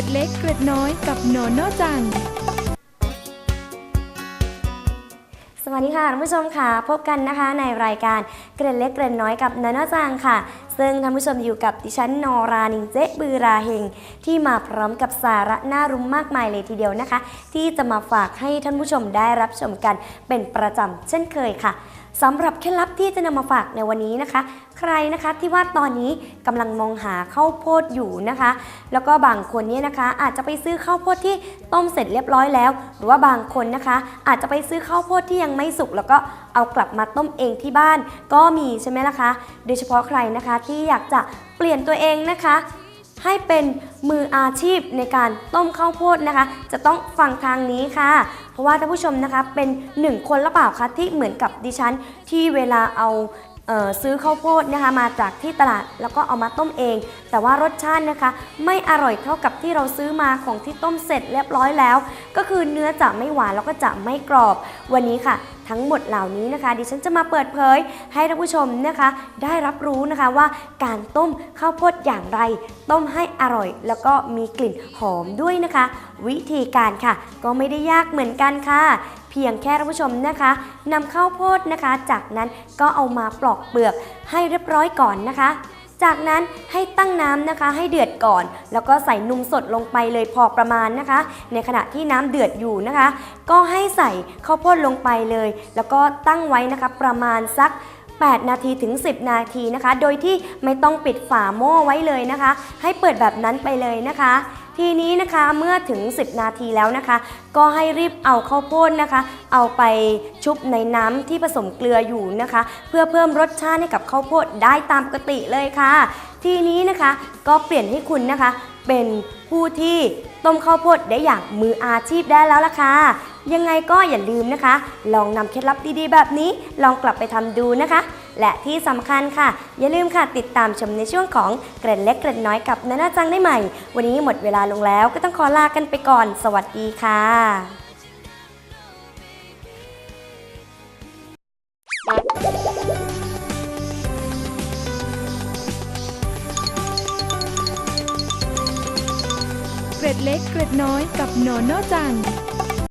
ร็ดเล็กเกร็ดน้อยกับหนอนนอจัง สวัสดีค่ะท่านผู้ชมค่ะ พบกันนะคะในรายการเกร็ดเล็กเกร็ดน้อยกับนโนาจางค่ะ ซึ่งท่านผู้ชมอยู่กับดิฉันนอรานิงเจ๊บือราเฮงที่มาพร้อมกับสาระน่ารู้มากมายเลยทีเดียวนะคะ ที่จะมาฝากให้ท่านผู้ชมได้รับชมกันเป็นประจำเช่นเคยค่ะสำหรับเคล็ดลับที่จะนำมาฝากในวันนี้นะคะ ใครนะคะที่ว่าตอนนี้กำลังมองหาข้าวโพดอยู่นะคะ แล้วก็บางคนเนี่ยนะคะ อาจจะไปซื้อข้าวโพดที่ต้มเสร็จเรียบร้อยแล้ว หรือว่าบางคนนะคะ อาจจะไปซื้อข้าวโพดที่ยังไม่สุกแล้วก็เอากลับมาต้มเองที่บ้าน ก็มีใช่ไหมล่ะคะ โดยเฉพาะใครนะคะที่อยากจะเปลี่ยนตัวเองนะคะ ให้เป็นมืออาชีพในการต้มข้าวโพดนะคะ จะต้องฟังทางนี้ค่ะ เพราะว่าท่านผู้ชมนะคะเป็นหนึ่งคนหรือเปล่าคะที่เหมือนกับดิฉันที่เวลาเอาเออซื้อข้าวโพดนะคะมาจากที่ตลาดแล้วก็เอามาต้มเอง แต่ว่ารสชาตินะคะ ไม่อร่อยเท่ากับที่เราซื้อมาของที่ต้มเสร็จเรียบร้อยแล้ว ก็คือเนื้อจะไม่หวานแล้วก็จะไม่กรอบ วันนี้ค่ะ ทั้งหมดเหล่านี้นะคะ ดิฉันจะมาเปิดเผยให้ท่านผู้ชมนะคะ ได้รับรู้นะคะว่าการต้มข้าวโพดอย่างไร ต้มให้อร่อย แล้วก็มีกลิ่นหอมด้วยนะคะ วิธีการค่ะ ก็ไม่ได้ยากเหมือนกันค่ะเพียงแค่ท่านผู้ชมนะคะนำข้าวโพดนะคะ จากนั้นก็เอามาปลอกเปลือกให้เรียบร้อยก่อนนะคะ จากนั้นให้ตั้งน้ำนะคะให้เดือดก่อน แล้วก็ใส่นมสดลงไปเลยพอประมาณนะคะ ในขณะที่น้ำเดือดอยู่นะคะ ก็ให้ใส่ข้าวโพดลงไปเลย แล้วก็ตั้งไว้นะคะประมาณสัก8 นาทีถึง 10 นาทีนะคะ โดยที่ไม่ต้องปิดฝาหม้อไว้เลยนะคะ ให้เปิดแบบนั้นไปเลยนะคะ ทีนี้นะคะเมื่อถึง 10 นาทีแล้วนะคะ ก็ให้รีบเอาข้าวโพดนะคะ เอาไปชุบในน้ำที่ผสมเกลืออยู่นะคะ เพื่อเพิ่มรสชาติให้กับข้าวโพดได้ตามปกติเลยค่ะ ทีนี้นะคะก็เปลี่ยนให้คุณนะคะ เป็นผู้ที่ต้มข้าวโพดได้อย่างมืออาชีพได้แล้วล่ะค่ะ ยังไงก็อย่าลืมนะคะ ลองนำเคล็ดลับดีๆ แบบนี้ลองกลับไปทำดูนะคะ และที่สำคัญค่ะ อย่าลืมค่ะติดตามชมในช่วงของเกร็ดเล็กเกร็ดน้อยกับนานาจังได้ใหม่ วันนี้หมดเวลาลงแล้วก็ต้องขอลากันไปก่อน สวัสดีค่ะเกร็ดเล็กเกร็ดน้อยกับหนอนนอจัง